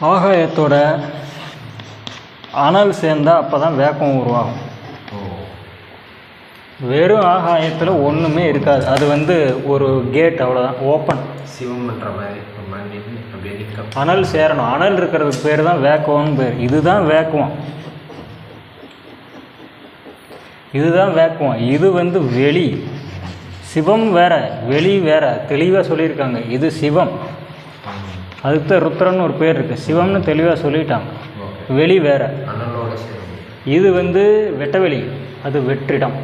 ஆகாயத்தோட அனல் சேர்ந்தால் அப்போ தான் வேக்கம் உருவாகும் வெறும் ஆகாயத்தில் ஒன்றுமே இருக்காது. அது வந்து ஒரு கேட் அவ்வளோதான் ஓப்பன் மாதிரி நிற்க அனல் சேரணும். அனல் இருக்கிறதுக்கு பேர் தான் வேக்குவம்னு பேர். இதுதான் வேக்குவம் இதுதான் வேக்குவம் இது வந்து வெளி. சிவம் வேற வெளி வேற. தெளிவாக சொல்லியிருக்காங்க. இது சிவம். அதுக்கு தான் ருத்ரன்னு ஒரு பேர் இருக்குது சிவம்னு தெளிவாக சொல்லிட்டாங்க. வெளி வேற. இது வந்து வெட்டவெளி. அது வெற்றிடம்.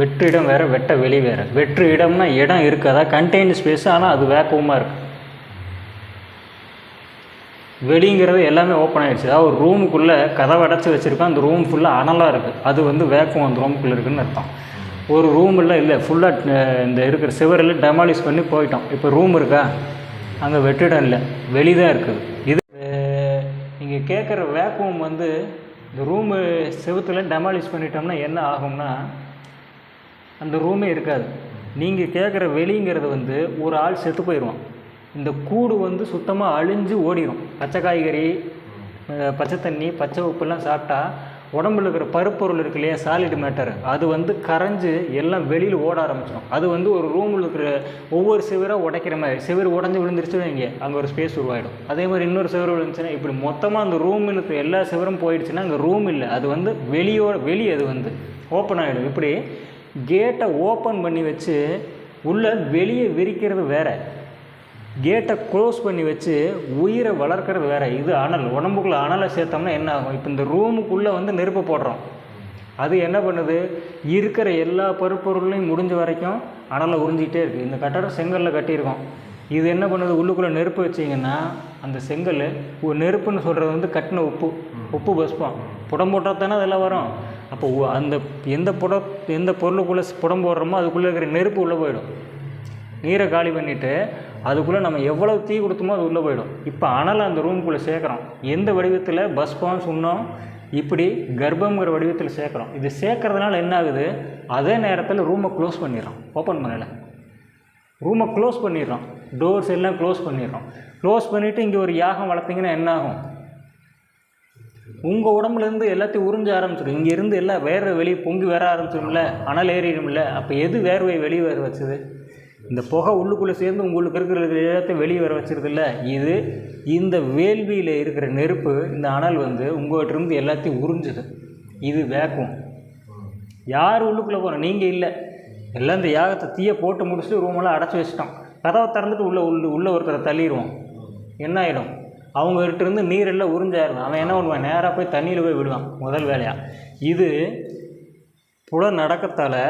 வெற்றிடம் வேற வெட்ட வெளி வேற. வெற்று இடம்னா இடம் இருக்குது கண்டெய்ன் ஸ்பேஸ் ஆனால் அது வேக்குவமாக இருக்கு. வெளிங்கிறது எல்லாமே ஓப்பன் ஆயிடுச்சு. அதாவது ஒரு ரூமுக்குள்ளே கதவை அடைச்சி வச்சுருக்கோம் அந்த ரூம் ஃபுல்லாக அனலாக இருக்குது அது வந்து வேக்குவம் அந்த ரூமுக்குள்ளே இருக்குன்னு அர்த்தம். ஒரு ரூமில் இல்லை ஃபுல்லாக இந்த இருக்கிற சுவரில் டெமாலிஷ் பண்ணி போயிட்டோம். இப்போ ரூம் இருக்கா? அங்கே வெற்றிடம் இல்லை வெளி தான் இருக்குது. இது நீங்கள் கேட்குற வேக்குவம் வந்து இந்த ரூமு செவுத்துல டெமாலிஷ் பண்ணிட்டோம்னா என்ன ஆகும்னா அந்த ரூமே இருக்காது. நீங்கள் கேட்குற வெளிங்கிறது வந்து ஒரு ஆள் செத்து போயிடுவான் இந்த கூடு வந்து சுத்தமாக அழிஞ்சு ஓடிடும் பச்சை காய்கறி பச்சை தண்ணி பச்சை உப்புலாம் சாப்பிட்டா உடம்புல இருக்கிற பருப்பொருள் இருக்கு இல்லையா சாலிட் மேட்டர் அது வந்து கரைஞ்சு எல்லாம் வெளியில் ஓட ஆரம்பிச்சிடும். அது வந்து ஒரு ரூமில் இருக்கிற ஒவ்வொரு சிவராக உடைக்கிற மாதிரி சிவர் உடஞ்சி விழுந்துருச்சு இங்கே அங்கே ஒரு ஸ்பேஸ் உருவாயிடும். அதே மாதிரி இன்னொரு சிவர் விழுந்துச்சுன்னா இப்படி மொத்தமாக அந்த ரூமில் இருக்கிற எல்லா சிவரும் போயிடுச்சுன்னா அங்கே ரூம் இல்லை. அது வந்து வெளியோட வெளி அது வந்து ஓப்பன் ஆகிடும் இப்படி கேட்டை ஓப்பன் பண்ணி வச்சு உள்ள வெளியே விரிக்கிறது வேறு. கேட்டை க்ளோஸ் பண்ணி வச்சு உயிரை வளர்க்குறது வேறு. இது அனல். உடம்புக்குள்ளே அனலை சேர்த்தோம்னா என்ன ஆகும்? இப்போ இந்த ரூமுக்குள்ளே வந்து நெருப்பு போடுறோம். அது என்ன பண்ணுது? இருக்கிற எல்லா பருப்பொருளையும் முடிஞ்ச வரைக்கும் அனலை உறிஞ்சிக்கிட்டே இருக்குது இந்த கட்டடம் செங்கல்ல கட்டியிருக்கோம். இது என்ன பண்ணுது? உள்ளுக்குள்ளே நெருப்பு வச்சிங்கன்னா அந்த செங்கல் ஒரு நெருப்புன்னு சொல்கிறது வந்து கட்டின உப்பு. உப்பு பஸ்பம். புடம் போட்டால் தானே அதெல்லாம் வரும். அப்போ அந்த எந்த புட எந்த பொருளுக்குள்ளே புடம் போடுறோமோ அதுக்குள்ளே இருக்கிற நெருப்பு உள்ளே போயிடும். நீரை காலி பண்ணிவிட்டு அதுக்குள்ளே நம்ம எவ்வளோ தீ கொடுத்தோமோ அது உள்ளே போயிடும். இப்போ அனலை அந்த ரூமுக்குள்ளே சேர்க்குறோம். எந்த வடிவத்தில்? பஸ்பம் சுண்ணம் இப்படி கர்ப்பங்கிற வடிவத்தில் சேர்க்குறோம். இது சேர்க்கறதுனால என்ன ஆகுது? அதே நேரத்தில் ரூமை க்ளோஸ் பண்ணிடுறோம். ஓப்பன் பண்ணல. ரூமை க்ளோஸ் பண்ணிடுறோம். டோர்ஸ் எல்லாம் க்ளோஸ் பண்ணிடுறோம். க்ளோஸ் பண்ணிவிட்டு இங்கே ஒரு யாகம் வளர்த்திங்கன்னா என்ன ஆகும்? உங்கள் உடம்புலேருந்து எல்லாத்தையும் உறிஞ்ச ஆரம்பிச்சிடும். இங்கேருந்து எல்லாம் வேர்வை வெளியே பொங்கி வர ஆரம்பிச்சிடும்ல. அனல் ஏறிடும்ல. அப்போ எது வேர்வை வெளியே வர வச்சது? இந்த புகை உள்ளுக்குள்ளே சேர்ந்து உங்களுக்கு இருக்கிறது எல்லாத்தையும் வெளியே வர வச்சிருதுல்ல இது இந்த வேள்வியில் இருக்கிற நெருப்பு இந்த அனல் வந்து உங்கள்கிட்ட இருந்து எல்லாத்தையும் உறிஞ்சுது. இது வேக்கும் யார் உள்ளுக்குள்ளே போகிறோம் நீங்கள் இல்லை. எல்லாம் இந்த யாகத்தை தீயை போட்டு முடிச்சுட்டு ரூமெல்லாம் அடைச்சி வச்சிட்டோம் கதவை திறந்துட்டு உள்ளே உள்ள உள்ளே ஒருத்தரை தள்ளிடுவோம் என்ன ஆகிடும் அவங்ககிட்ட இருந்து நீரெல்லாம் உறிஞ்சாயிரும் அவன் என்ன பண்ணுவான்? நேராக போய் தண்ணியில் போய் விடுவான். முதல் வேலையாக இது புல நடக்கத்தால்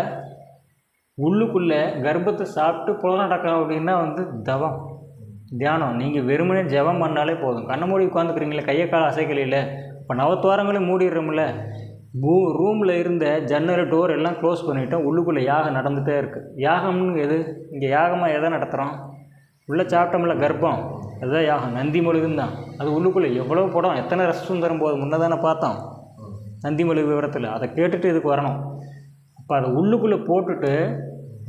உள்ளுக்குள்ளே கர்ப்பத்தை சாப்பிட்டு புல நடக்கிறோம் அப்படின்னா வந்து தவம் தியானம். நீங்கள் வெறுமனே ஜெபம் பண்ணாலே போதும். கண்ணை மூடி உட்காந்துக்கிறீங்களே கையை கால் அசைக்கலையில். இப்போ நவத்துவாரங்களும் மூடிடுறோம்ல. பூ ரூமில் இருந்த ஜன்னல் டோர் எல்லாம் க்ளோஸ் பண்ணிட்டோம். உள்ளுக்குள்ளே யாகம் நடந்துகிட்டே இருக்குது யாகம்னு எது? இங்கே யாகமாக எதை நடத்துகிறோம் உள்ளே சாப்பிட்டோம்ல கர்ப்பம். அதுதான் யாகம். நந்தி மொழிகும் தான். அது உள்ளுக்குள்ளே எவ்வளோ படம். எத்தனை ரசம் போகுது. முன்ன தானே பார்த்தோம். நந்தி மொழி விவரத்தில். அதை கேட்டுட்டு இதுக்கு வரணும். அப்போ அதை உள்ளுக்குள்ளே போட்டுட்டு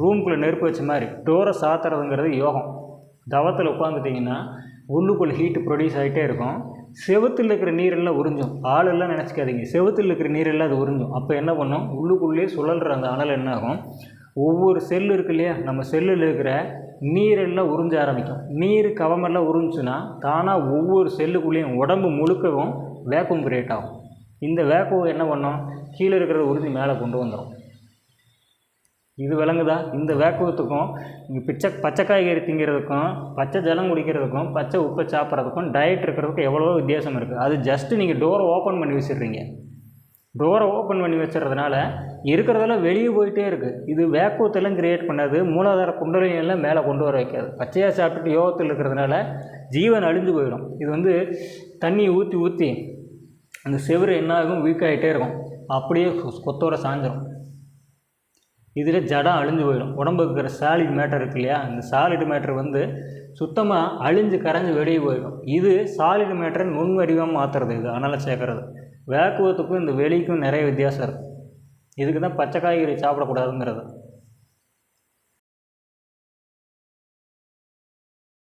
ரூமுக்குள்ளே நெருப்பு வச்ச மாதிரி டோரை சாத்துறதுங்கிறது யோகம். தவத்தில் உட்காந்துட்டிங்கன்னா உள்ளுக்குள்ளே ஹீட்டு ப்ரொடியூஸ் ஆகிட்டே இருக்கும். செவத்தில் இருக்கிற நீரெல்லாம் உறிஞ்சும். ஆளெல்லாம் நினச்சிக்காதீங்க. செவத்தில் இருக்கிற நீரெல்லாம் அது உறிஞ்சும். அப்போ என்ன பண்ணும்? உள்ளுக்குள்ளேயே சுழல்ற அந்த அனல் என்ன ஆகும்? ஒவ்வொரு செல் இருக்கு இல்லையா? நம்ம செல்லில் இருக்கிற நீரெல்லாம் உறிஞ்ச ஆரம்பிக்கும். நீர் கவமெல்லாம் உறிஞ்சுன்னா தானாக ஒவ்வொரு செல்லுக்குள்ளேயும் உடம்பு முழுக்கவும் வேக்கம் கிரியேட் ஆகும். இந்த வேக்கம் என்ன பண்ணும்? கீழே இருக்கிற உறுதி மேலே கொண்டு வந்துடும் இது விளங்குதா இந்த வேக்குவத்துக்கும் இங்கே பிச்சை பச்சை காய்கறி திங்கிறதுக்கும் பச்சை ஜலம் குடிக்கிறதுக்கும் பச்சை உப்பை சாப்பிட்றதுக்கும் டயட் இருக்கிறதுக்கும் எவ்வளோ வித்தியாசம் இருக்குது அது ஜஸ்ட்டு நீங்கள் டோரை ஓப்பன் பண்ணி வச்சிடுறீங்க. டோரை ஓப்பன் பண்ணி வச்சுறதுனால இருக்கிறதெல்லாம் வெளியே போயிட்டே இருக்குது இது வேக்குவத்தெல்லாம் கிரியேட் பண்ணாது. மூலாதார குண்டலினி எல்லாம் மேலே கொண்டு வர வைக்காது. பச்சையாக சாப்பிட்டுட்டு யோகத்தில் இருக்கிறதுனால ஜீவன் அழிஞ்சு போயிடும். இது வந்து தண்ணியை ஊற்றி ஊற்றி அந்த செவுரு என்ன ஆகும் வீக் ஆகிட்டே இருக்கும். அப்படியே கொத்தோட சாஞ்சிரும். இதில் ஜடம் அழிஞ்சு போயிடும். உடம்புக்கு இருக்கிற சாலிட் மேட்டர் இருக்கு இல்லையா? அந்த சாலிட் மேட்டர் வந்து சுத்தமாக அழிஞ்சு கரைஞ்சு வெளியே போயிடும். இது சாலிட் மேட்டரை நுண் வடிவம் மாற்றுறது இது அதனால் சேர்க்குறது வேக்குவத்துக்கும் இந்த வெளிக்கும் நிறைய வித்தியாசம் இருக்குது இதுக்கு தான் பச்சை காய்கறி சாப்பிடக்கூடாதுங்கிறது.